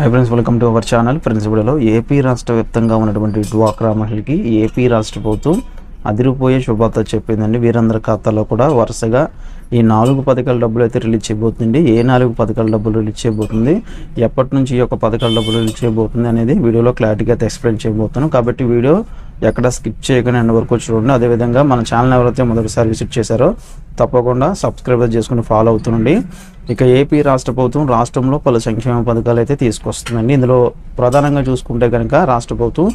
Hi friends welcome to our channel friends వీడియోలో AP రాష్ట్ర వ్యాప్తంగా ఉన్నటువంటి డ్వాక్రా మహిళకి ఏపీ రాష్ట్ర ప్రభుత్వం అదిరిపోయే శుభార్త చెప్పిందండి. వీరందరి ఖాతాలో కూడా వరుసగా ఈ నాలుగు పథకాల డబ్బులు అయితే రిలీజ్ చేయబోతుంది ఏ నాలుగు పథకాల డబ్బులు రిలీజ్ చేయబోతుంది ఎప్పటి నుంచి ఈ యొక్క పథకాల డబ్బులు రిలీజ్ చేయబోతుంది అనేది వీడియోలో క్లారిటీగా అయితే ఎక్స్ప్లెయిన్ చేయబోతున్నాను కాబట్టి వీడియో ఎక్కడ స్కిప్ చేయకుండా ఎండ్ వరకు చూడండి. అదేవిధంగా మన ఛానల్ ఎవరైతే మొదటిసారి విజిట్ చేశారో తప్పకుండా సబ్స్క్రైబ్ చేసుకుని ఫాలో అవుతుండండి. ఇక ఏపీ రాష్ట్ర ప్రభుత్వం రాష్ట్రంలో పలు సంక్షేమ పథకాలు అయితే తీసుకొస్తుందండి. ఇందులో ప్రధానంగా చూసుకుంటే కనుక రాష్ట్ర ప్రభుత్వం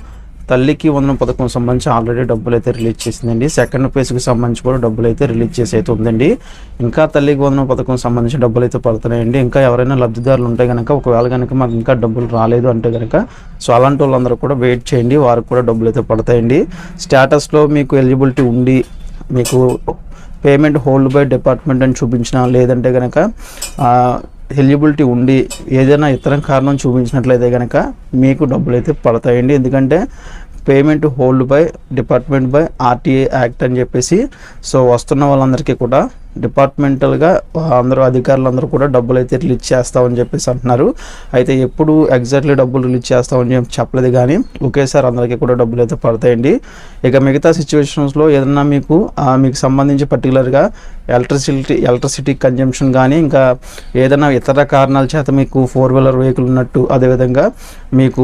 తల్లికి వందనం పథకం సంబంధించి ఆల్రెడీ డబ్బులు అయితే రిలీజ్ చేసిందండి. సెకండ్ ఫేజ్కి సంబంధించి కూడా డబ్బులు అయితే రిలీజ్ చేసి అయితే ఉందండి. ఇంకా తల్లికి వందనం పథకం సంబంధించి డబ్బులు అయితే పడుతున్నాయండి. ఇంకా ఎవరైనా లబ్ధిదారులు ఉంటే కనుక ఒకవేళ కనుక మాకు ఇంకా డబ్బులు రాలేదు అంటే కనుక సో అలాంటి వాళ్ళందరూ కూడా వెయిట్ చేయండి. వారికి కూడా డబ్బులు అయితే పడతాయండి. స్టేటస్లో మీకు ఎలిజిబిలిటీ ఉండి మీకు పేమెంట్ హోల్డ్ బై డిపార్ట్మెంట్ అని చూపించిన లేదంటే కనుక ఎలిజిబిలిటీ ఉండి ఏదైనా ఇతర కారణం చూపించినట్లయితే కనుక మీకు డబ్బులు అయితే పడతాయండి. ఎందుకంటే payment hold by department by RTA act అని చెప్పేసి సో వస్తున్న వాళ్ళందరికీ కూడా డిపార్ట్మెంటల్గా అందరూ అధికారులు అందరూ కూడా డబ్బులు అయితే రిలీజ్ చేస్తామని చెప్పేసి అంటున్నారు. అయితే ఎప్పుడు ఎగ్జాక్ట్లీ డబ్బులు రిలీజ్ చేస్తామని చెప్పి చెప్పలేదు కానీ ఒకేసారి అందరికీ కూడా డబ్బులు అయితే పడతాయండి. ఇక మిగతా సిచ్యువేషన్స్లో ఏదన్నా మీకు మీకు సంబంధించి పర్టికులర్గా ఎలక్ట్రిసిటీ ఎలక్ట్రిసిటీ కన్జంప్షన్ కానీ ఇంకా ఏదైనా ఇతర కారణాల చేత మీకు ఫోర్ వీలర్ వెహికల్ ఉన్నట్టు అదేవిధంగా మీకు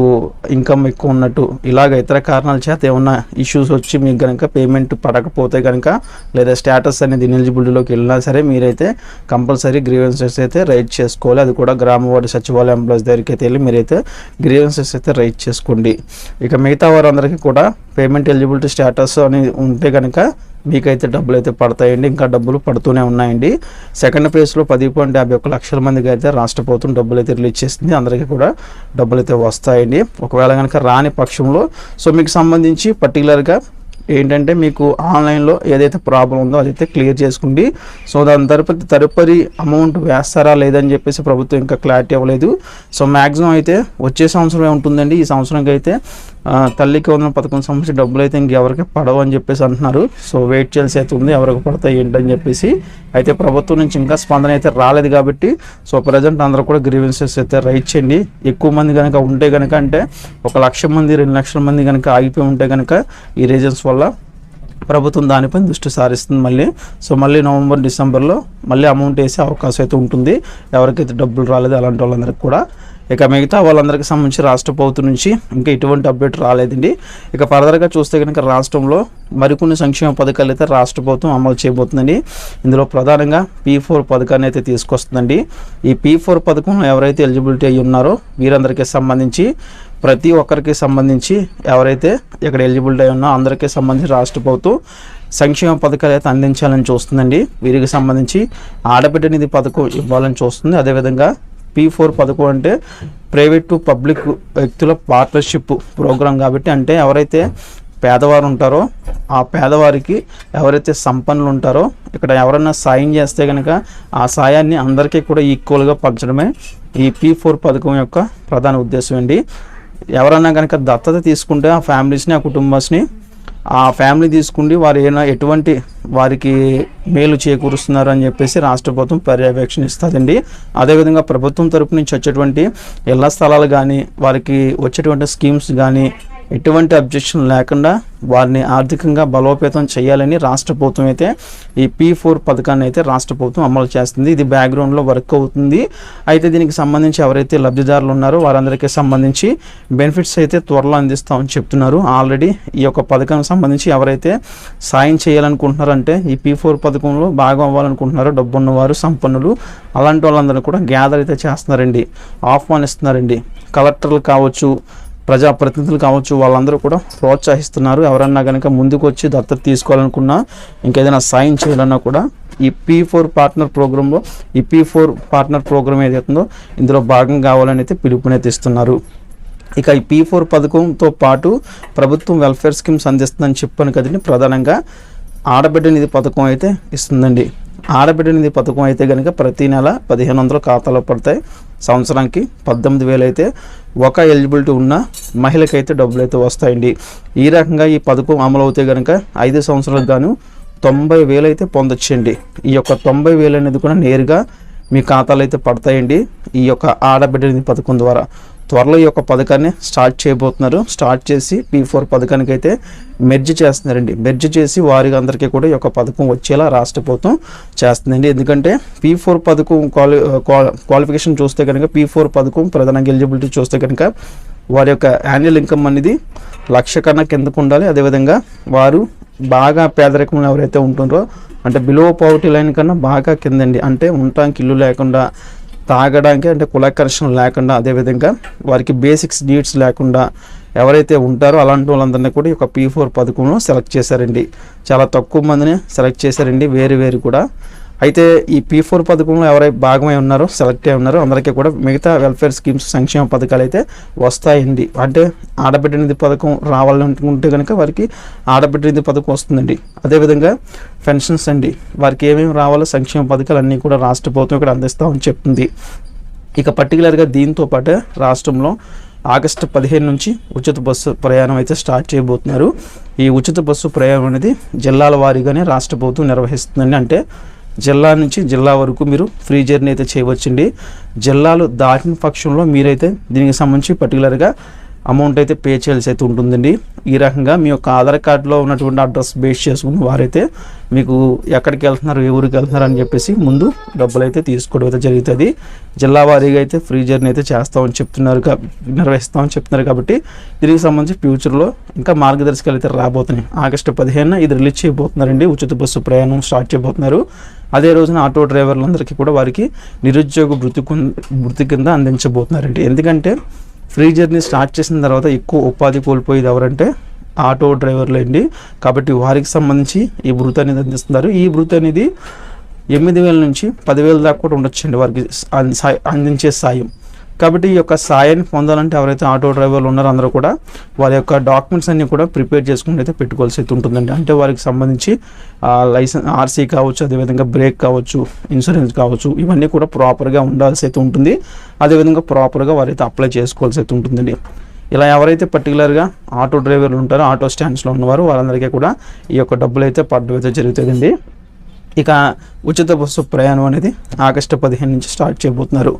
ఇన్కమ్ ఎక్కువ ఉన్నట్టు ఇలాగ ఇతర కారణాల చేత ఏమన్నా ఇష్యూస్ వచ్చి మీకు కనుక పేమెంట్ పడకపోతే కనుక లేదా స్టేటస్ అనేది ఇనెలిజిబిలిటీలోకి వెళ్ళినా సరే మీరైతే కంపల్సరీ గ్రీవెన్సెస్ అయితే రైట్ చేసుకోవాలి. అది కూడా గ్రామ వార్డు సచివాలయ ఎంప్లాయీస్ దగ్గరికి అయితే వెళ్ళి మీరైతే గ్రీవెన్సెస్ అయితే రైట్ చేసుకోండి. ఇక మిగతా వారందరికీ కూడా పేమెంట్ ఎలిజిబిలిటీ స్టేటస్ అని ఉంటే కనుక మీకైతే డబ్బులు అయితే పడతాయండి. ఇంకా డబ్బులు పడుతూనే ఉన్నాయండి. సెకండ్ ఫేజ్లో పది పాయింట్ యాభై ఒక్క లక్షల మందికి అయితే రాష్ట్ర ప్రభుత్వం డబ్బులు అయితే రిలీజ్ చేస్తుంది అందరికీ కూడా డబ్బులు అయితే వస్తాయండి. ఒకవేళ కనుక రాని పక్షంలో సో మీకు సంబంధించి పర్టికులర్గా ఏంటంటే మీకు ఆన్లైన్లో ఏదైతే ప్రాబ్లం ఉందో అదైతే క్లియర్ చేసుకోండి. సో దాని తరుపతి తదుపరి అమౌంట్ వేస్తారా లేదని చెప్పేసి ప్రభుత్వం ఇంకా క్లారిటీ ఇవ్వలేదు. సో మ్యాక్సిమం అయితే వచ్చే సంవత్సరమే ఉంటుందండి. ఈ సంవత్సరంకి అయితే తల్లికి ఉన్న పథకం సంబంధించి డబ్బులు అయితే ఇంకెవరికి పడవు అని చెప్పేసి అంటున్నారు. సో వెయిట్ చేయాల్సి అయితే ఉంది ఎవరికి పడతాయి ఏంటని చెప్పేసి. అయితే ప్రభుత్వం నుంచి ఇంకా స్పందన అయితే రాలేదు కాబట్టి సో ప్రజెంట్ అందరూ కూడా గ్రీవెన్సెస్ అయితే రైట్ చేయండి. ఎక్కువ మంది కనుక ఉంటే కనుక అంటే ఒక లక్ష మంది రెండు లక్షల మంది కనుక ఆగిపోయి ఉంటే కనుక ఈ రీజన్స్ వల్ల ప్రభుత్వం దానిపై దృష్టి సారిస్తుంది మళ్ళీ. సో మళ్ళీ నవంబర్ డిసెంబర్లో మళ్ళీ అమౌంట్ వేసే అవకాశం అయితే ఉంటుంది. ఎవరికైతే డబ్బులు రాలేదు అలాంటి వాళ్ళందరికీ కూడా. ఇక మిగతా వాళ్ళందరికీ సంబంధించి రాష్ట్ర ప్రభుత్వం నుంచి ఇంకా ఎటువంటి అప్డేట్ రాలేదండి. ఇక ఫర్దర్గా చూస్తే కనుక రాష్ట్రంలో మరికొన్ని సంక్షేమ పథకాలు అయితే రాష్ట్ర ప్రభుత్వం అమలు చేయబోతుందండి. ఇందులో ప్రధానంగా పీ ఫోర్ పథకాన్ని అయితే తీసుకొస్తుందండి. ఈ పీ ఫోర్ పథకం ఎవరైతే ఎలిజిబిలిటీ అయ్యి ఉన్నారో వీరందరికీ సంబంధించి ప్రతి ఒక్కరికి సంబంధించి ఎవరైతే ఇక్కడ ఎలిజిబిలిటీ అయి ఉన్నారో అందరికీ సంబంధించి రాష్ట్ర ప్రభుత్వం సంక్షేమ పథకాలు అయితే అందించాలని చూస్తుందండి. వీరికి సంబంధించి ఆడబిడ్డ నిధి పథకం ఇవ్వాలని చూస్తుంది. అదేవిధంగా పీ ఫోర్ పథకం అంటే ప్రైవేట్ టు పబ్లిక్ వ్యక్తుల పార్ట్నర్షిప్ ప్రోగ్రాం కాబట్టి అంటే ఎవరైతే పేదవారు ఉంటారో ఆ పేదవారికి ఎవరైతే సంపన్నులు ఉంటారో ఇక్కడ ఎవరైనా సాయం చేస్తే కనుక ఆ సాయాన్ని అందరికీ కూడా ఈక్వల్గా పంచడమే ఈ పీ ఫోర్ పథకం యొక్క ప్రధాన ఉద్దేశం అండి. ఎవరైనా కనుక దత్తత తీసుకుంటే ఆ ఫ్యామిలీస్ని ఆ కుటుంబాస్ని ఆ ఫ్యామిలీ తీసుకుండి వారు ఏమైనా ఎటువంటి వారికి మేలు చేకూరుస్తున్నారు అని చెప్పేసి రాష్ట్ర ప్రభుత్వం పర్యవేక్షణిస్తుందండి అదేవిధంగా ప్రభుత్వం తరపు నుంచి వచ్చేటువంటి ఇళ్ళ స్థలాలు కానీ వారికి వచ్చేటువంటి స్కీమ్స్ కానీ ఎటువంటి అబ్జెక్షన్ లేకుండా వారిని ఆర్థికంగా బలోపేతం చేయాలని రాష్ట్ర ప్రభుత్వం అయితే ఈ పీ ఫోర్ పథకాన్ని అయితే రాష్ట్ర ప్రభుత్వం అమలు చేస్తుంది. ఇది బ్యాక్గ్రౌండ్లో వర్క్ అవుతుంది. అయితే దీనికి సంబంధించి ఎవరైతే లబ్ధిదారులు ఉన్నారో వారందరికీ సంబంధించి బెనిఫిట్స్ అయితే త్వరలో అందిస్తామని చెప్తున్నారు. ఆల్రెడీ ఈ యొక్క పథకానికి సంబంధించి ఎవరైతే సాయం చేయాలనుకుంటున్నారంటే ఈ పీ ఫోర్ పథకంలో భాగం అవ్వాలనుకుంటున్నారో డబ్బున్నవారు సంపన్నులు అలాంటి వాళ్ళందరూ కూడా గ్యాదర్ అయితే చేస్తున్నారండి. ఆహ్వానిస్తున్నారండి. కలెక్టర్లు కావచ్చు ప్రజాప్రతినిధులు కావచ్చు వాళ్ళందరూ కూడా ప్రోత్సహిస్తున్నారు. ఎవరన్నా కనుక ముందుకు వచ్చి దత్తత తీసుకోవాలనుకున్నా ఇంకేదైనా సాయం చేయాలన్నా కూడా ఈ పీ ఫోర్ పార్ట్నర్ ప్రోగ్రాంలో ఈ పీ ఫోర్ పార్ట్నర్ ప్రోగ్రామ్ ఏదైతుందో ఇందులో భాగం కావాలని అయితే పిలుపునైతే ఇస్తున్నారు ఇక ఈ పీ ఫోర్ పథకంతో పాటు ప్రభుత్వం వెల్ఫేర్ స్కీమ్స్ అందిస్తుందని చెప్పాను కదండి. ప్రధానంగా ఆడబిడ్డ నిధి పథకం అయితే ఇస్తుందండి. ఆడబిడ్డ నిధి పథకం అయితే కనుక ప్రతి నెల పదిహేను వందల ఖాతాలో పడతాయి. సంవత్సరానికి పద్దెనిమిది వేలు అయితే ఒక ఎలిజిబిలిటీ ఉన్న మహిళకైతే డబ్బులు అయితే వస్తాయండి. ఈ రకంగా ఈ పథకం అమలు అవుతే కనుక ఐదు సంవత్సరాలకు గాను తొంభై వేలు అయితే పొందొచ్చండి. ఈ యొక్క తొంభై వేలు అనేది కూడా నేరుగా మీ ఖాతాలో అయితే పడతాయండి. ఈ యొక్క ఆడబిడ్డ నిధి పథకం ద్వారా. త్వరలో ఈ యొక్క పథకాన్ని స్టార్ట్ చేయబోతున్నారు. స్టార్ట్ చేసి పీ ఫోర్ పథకానికి అయితే మెర్జ్ చేస్తున్నారండి. మెర్జ్ చేసి వారి అందరికీ కూడా ఈ యొక్క పథకం వచ్చేలా రాష్ట్ర ప్రభుత్వం చేస్తుందండి. ఎందుకంటే పీ ఫోర్ పథకం క్వాలి క్వాలిఫికేషన్ చూస్తే కనుక పీ ఫోర్ పథకం ప్రధానంగా ఎలిజిబిలిటీ చూస్తే కనుక వారి యొక్క యాన్యువల్ ఇన్కమ్ అనేది లక్ష కన్నా కిందకు ఉండాలి. అదేవిధంగా వారు బాగా పేదరికంలో ఎవరైతే ఉంటుందో అంటే బిలో పవర్టీ లైన్ కన్నా బాగా కిందండి. అంటే ఉండటానికి ఇల్లు లేకుండా తాగడానికి అంటే కుల కనెక్షన్ లేకుండా అదేవిధంగా వారికి బేసిక్స్ నీడ్స్ లేకుండా ఎవరైతే ఉంటారో అలాంటి వాళ్ళందరినీ కూడా ఈ యొక్క పీ ఫోర్ పథకంలో సెలెక్ట్ చేశారండి. చాలా తక్కువ మందిని సెలెక్ట్ చేశారండి. వేరు వేరు కూడా అయితే ఈ పీ ఫోర్ పథకంలో ఎవరైతే భాగమై ఉన్నారో సెలెక్ట్ అయి ఉన్నారో అందరికీ కూడా మిగతా వెల్ఫేర్ స్కీమ్స్ సంక్షేమ పథకాలు అయితే వస్తాయండి. అంటే ఆడబిడ్డ నిధి పథకం రావాలనుకుంటే కనుక వారికి ఆడబిడ్డ నిధి పథకం వస్తుందండి. అదేవిధంగా పెన్షన్స్ అండి వారికి ఏమేమి రావాలో సంక్షేమ పథకాలు అన్నీ కూడా రాష్ట్ర ప్రభుత్వం ఇక్కడ అందిస్తామని చెప్తుంది. ఇక పర్టికులర్గా దీంతో పాటు రాష్ట్రంలో ఆగస్టు పదిహేను నుంచి ఉచిత బస్సు ప్రయాణం అయితే స్టార్ట్ చేయబోతున్నారు. ఈ ఉచిత బస్సు ప్రయాణం అనేది జిల్లాల వారీగానే రాష్ట్ర ప్రభుత్వం నిర్వహిస్తుందని అంటే జిల్లా నుంచి జిల్లా వరకు మీరు ఫ్రీ జర్నీ అయితే చేయవచ్చండి. జిల్లాలు దాటిన పక్షంలో మీరైతే దీనికి సంబంధించి పర్టికులర్గా అమౌంట్ అయితే పే చేయాల్సి అయితే ఉంటుందండి. ఈ రకంగా మీ యొక్క ఆధార్ కార్డులో ఉన్నటువంటి అడ్రస్ బేస్ చేసుకుని వారైతే మీకు ఎక్కడికి వెళ్తున్నారు ఏ ఊరికి వెళ్తున్నారు అని చెప్పేసి ముందు డబ్బులు అయితే తీసుకోవడం అయితే జరుగుతుంది. జిల్లా వారీగా అయితే ఫ్రీ జర్నీ అయితే చేస్తామని చెప్తున్నారు నిర్వహిస్తామని చెప్తున్నారు కాబట్టి దీనికి సంబంధించి ఫ్యూచర్లో ఇంకా మార్గదర్శకాలు అయితే రాబోతున్నాయి. ఆగస్టు పదిహేను ఇది రిలీజ్ చేయబోతున్నారండి. ఉచిత బస్సు ప్రయాణం స్టార్ట్ చేయబోతున్నారు. అదే రోజున ఆటో డ్రైవర్లందరికీ కూడా వారికి నిరుద్యోగ వృత్తి కున్- వృత్తి కింద అందించబోతున్నారండి. ఎందుకంటే ఫ్రీ జర్నీ స్టార్ట్ చేసిన తర్వాత ఎక్కువ ఉపాధి కోల్పోయేది ఎవరంటే ఆటో డ్రైవర్లు అండి. కాబట్టి వారికి సంబంధించి ఈ వృత్తి అనేది అందిస్తున్నారు. ఈ వృత్తి అనేది ఎనిమిది వేల నుంచి పదివేల దాకా కూడా ఉండొచ్చండి వారికి అందించే సాయం. కాబట్టి ఈ యొక్క సాయాన్ని పొందాలంటే ఎవరైతే ఆటో డ్రైవర్లు ఉన్నారో అందరూ కూడా వారి యొక్క డాక్యుమెంట్స్ అన్ని కూడా ప్రిపేర్ చేసుకుని అయితే పెట్టుకోవాల్సి అయితే ఉంటుందండి. అంటే వారికి సంబంధించి లైసెన్స్ ఆర్సీ కావచ్చు అదేవిధంగా బ్రేక్ కావచ్చు ఇన్సూరెన్స్ కావచ్చు ఇవన్నీ కూడా ప్రాపర్గా ఉండాల్సి అయితే ఉంటుంది. అదేవిధంగా ప్రాపర్గా వారైతే అప్లై చేసుకోవాల్సి అయితే ఉంటుందండి. ఇలా ఎవరైతే పర్టికులర్గా ఆటో డ్రైవర్లు ఉంటారో ఆటో స్టాండ్స్లో ఉన్నవారు వారందరికీ కూడా ఈ యొక్క డబ్బులు అయితే పడడం అయితే జరుగుతుందండి. ఇక ఉచిత బస్సు ప్రయాణం అనేది ఆగస్టు పదిహేను నుంచి స్టార్ట్ చేయబోతున్నారు.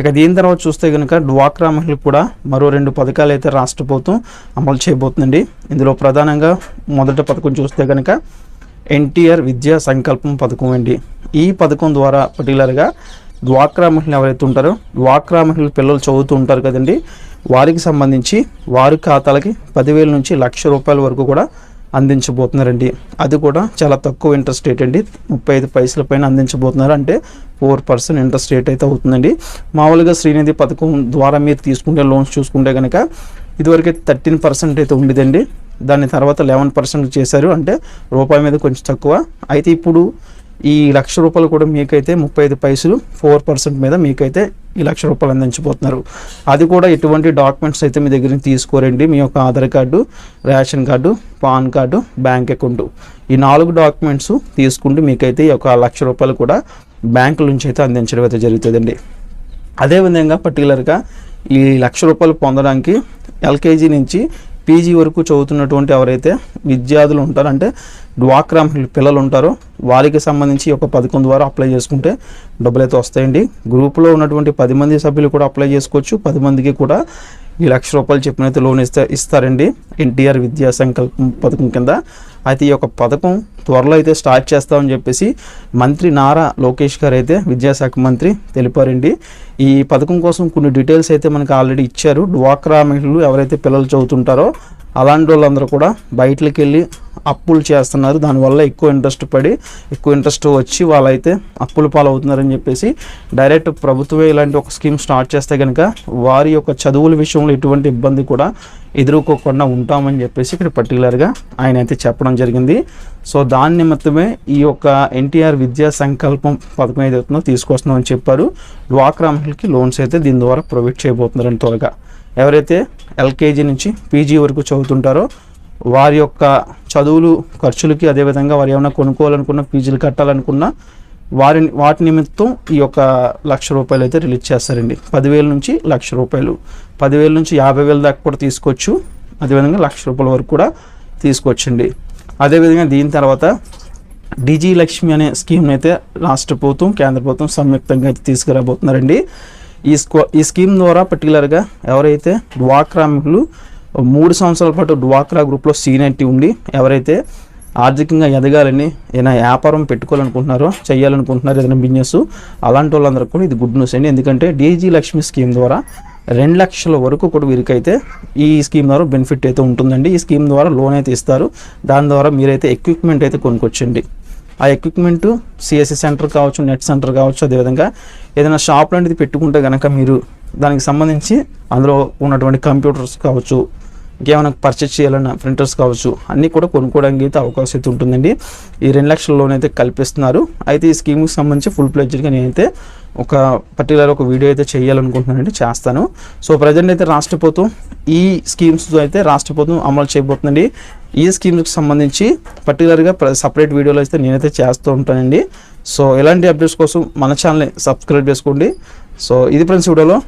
ఇక దీని తర్వాత చూస్తే కనుక డ్వాక్రా మహిళలు కూడా మరో రెండు పథకాలు అయితే రాష్ట్ర ప్రభుత్వం అమలు చేయబోతుందండి. ఇందులో ప్రధానంగా మొదటి పథకం చూస్తే కనుక ఎన్టీఆర్ విద్యా సంకల్పం పథకం అండి. ఈ పథకం ద్వారా పర్టికులర్గా డ్వాక్రా మహిళలు ఎవరైతే ఉంటారో డ్వాక్రా మహిళలు పిల్లలు చదువుతూ ఉంటారు కదండి వారికి సంబంధించి వారి ఖాతాలకి పదివేల నుంచి లక్ష రూపాయల వరకు కూడా అందించబోతున్నారండి. అది కూడా చాలా తక్కువ ఇంట్రెస్ట్ రేట్ అండి. ముప్పై ఐదు పైసల పైన అందించబోతున్నారు. అంటే ఫోర్ పర్సెంట్ ఇంట్రెస్ట్ రేట్ అయితే అవుతుందండి. మామూలుగా శ్రీనిధి పథకం ద్వారా మీరు తీసుకుంటే లోన్స్ చూసుకుంటే కనుక ఇదివరకు థర్టీన్ పర్సెంట్ అయితే ఉండేదండి. దాని తర్వాత లెవెన్ పర్సెంట్ చేశారు. అంటే రూపాయి మీద కొంచెం తక్కువ. అయితే ఇప్పుడు ఈ లక్ష రూపాయలు కూడా మీకైతే ముప్పై ఐదు పైసలు ఫోర్ పర్సెంట్ మీద మీకైతే ఈ లక్ష రూపాయలు అందించబోతున్నారు. అది కూడా ఎటువంటి డాక్యుమెంట్స్ అయితే మీ దగ్గర నుంచి తీసుకోరండి. మీ యొక్క Aadhaar card ration card PAN card bank account. ఈ నాలుగు డాక్యుమెంట్స్ తీసుకుంటే మీకైతే ఈ యొక్క లక్ష రూపాయలు కూడా బ్యాంకుల నుంచి అయితే అందించడం అయితే జరుగుతుందండి. అదేవిధంగా పర్టికులర్గా ఈ లక్ష రూపాయలు పొందడానికి ఎల్కేజీ నుంచి పీజీ వరకు చదువుతున్నటువంటి ఎవరైతే విద్యార్థులు ఉంటారో అంటే డ్వాక్రా పిల్లలు ఉంటారో వాళ్ళకి సంబంధించి ఒక పథకం ద్వారా అప్లై చేసుకుంటే డబ్బులు అయితే వస్తాయండి గ్రూప్లో ఉన్నటువంటి పది మంది సభ్యులు కూడా అప్లై చేసుకోవచ్చు. పది మందికి కూడా ఈ లక్ష రూపాయలు చెప్పినైతే లోన్ ఇస్తే ఇస్తారండి. ఎన్టీఆర్ విద్యా సంకల్పం పథకం కింద. అయితే ఈ యొక్క పథకం త్వరలో అయితే స్టార్ట్ చేస్తామని చెప్పేసి మంత్రి నారా లోకేష్ గారు అయితే విద్యాశాఖ మంత్రి తెలిపారండి. ఈ పథకం కోసం కొన్ని డీటెయిల్స్ అయితే మనకు ఆల్రెడీ ఇచ్చారు. డ్వాక్రా మహిళలు ఎవరైతే పిల్లలు చదువుతుంటారో అలాంటి వాళ్ళందరూ కూడా బయటకి వెళ్ళి అప్పులు చేస్తున్నారు. దానివల్ల ఎక్కువ ఇంట్రెస్ట్ పడి ఎక్కువ ఇంట్రెస్ట్ వచ్చి వాళ్ళైతే అప్పుల పాలవుతున్నారని చెప్పేసి డైరెక్ట్ ప్రభుత్వమే ఇలాంటి ఒక స్కీమ్ స్టార్ట్ చేస్తే కనుక వారి యొక్క చదువుల విషయంలో ఎటువంటి ఇబ్బంది కూడా ఎదుర్కోకుండా ఉంటామని చెప్పేసి ఇక్కడ పర్టికులర్గా ఆయన అయితే చెప్పడం జరిగింది. సో దాని నిమిత్తమే ఈ యొక్క ఎన్టీఆర్ విద్యా సంకల్పం పథకం ఏదైతుందో తీసుకొస్తున్నామని చెప్పారు. డ్వాక్రా మహిళకి లోన్స్ అయితే దీని ద్వారా ప్రొవైడ్ చేయబోతున్నారని త్వరగా. ఎవరైతే ఎల్కేజీ నుంచి పీజీ వరకు చదువుతుంటారో వారి యొక్క చదువులు ఖర్చులకి అదేవిధంగా వారు ఏమైనా కొనుక్కోవాలనుకున్న ఫీజులు కట్టాలనుకున్న వారి వాటి నిమిత్తం ఈ యొక్క లక్ష రూపాయలు అయితే రిలీజ్ చేస్తారండి. పదివేల నుంచి లక్ష రూపాయలు. పదివేల నుంచి యాభై వేల దాకా కూడా తీసుకోవచ్చు. అదేవిధంగా లక్ష రూపాయల వరకు కూడా తీసుకోవచ్చండి. అదేవిధంగా దీని తర్వాత డిజీ లక్ష్మి అనే స్కీమ్ అయితే రాష్ట్ర ప్రభుత్వం కేంద్ర ప్రభుత్వం సంయుక్తంగా అయితే తీసుకురాబోతున్నారండి. ఈ స్కో ఈ స్కీమ్ ద్వారా పర్టికులర్గా ఎవరైతే డ్వాక్రామికులు మూడు సంవత్సరాల పాటు డ్వాక్రా గ్రూప్లో సీనియర్టీ ఉండి ఎవరైతే ఆర్థికంగా ఎదగాలని ఏదైనా వ్యాపారం పెట్టుకోవాలనుకుంటున్నారో చేయాలనుకుంటున్నారో ఏదైనా బిజినెస్ అలాంటి వాళ్ళందరికీ కూడా ఇది గుడ్ న్యూస్ అండి. ఎందుకంటే డీజీ లక్ష్మి స్కీమ్ ద్వారా రెండు లక్షల వరకు కూడా వీరికైతే ఈ స్కీమ్ ద్వారా బెనిఫిట్ అయితే ఉంటుందండి. ఈ స్కీమ్ ద్వారా లోన్ అయితే ఇస్తారు. దాని ద్వారా మీరైతే ఎక్విప్మెంట్ అయితే కొనుక్కొచ్చండి ఆ ఎక్విప్మెంట్ సిఎస్సి సెంటర్ కావచ్చు నెట్ సెంటర్ కావచ్చు అదేవిధంగా ఏదైనా షాప్ లాంటిది పెట్టుకుంటే కనుక మీరు దానికి సంబంధించి అందులో ఉన్నటువంటి కంప్యూటర్స్ కావచ్చు ఇంకేమైనా పర్చేస్ చేయాలన్న ప్రింటర్స్ కావచ్చు అన్నీ కూడా కొనుక్కోవడానికి అయితే అవకాశం అయితే ఉంటుందండి. ఈ రెండు లక్షల లోన్ అయితే కల్పిస్తున్నారు. అయితే ఈ స్కీమ్కి సంబంధించి ఫుల్ ప్లెడ్జ్గా నేనైతే ఒక పర్టికులర్ ఒక వీడియో అయితే చేయాలనుకుంటున్నానండి చేస్తాను. సో ప్రజెంట్ అయితే రాష్ట్ర ప్రభుత్వం ఈ స్కీమ్స్ అయితే రాష్ట్ర ప్రభుత్వం అమలు చేయబోతుందండి. ఈ స్కీమ్స్కి సంబంధించి పర్టికులర్గా సపరేట్ వీడియోలు అయితే నేనైతే చేస్తూ ఉంటానండి. సో ఇలాంటి అప్డేట్స్ కోసం మన ఛానల్ని సబ్స్క్రైబ్ చేసుకోండి. సో ఇది ఫ్రెండ్స్ వీడియోలో.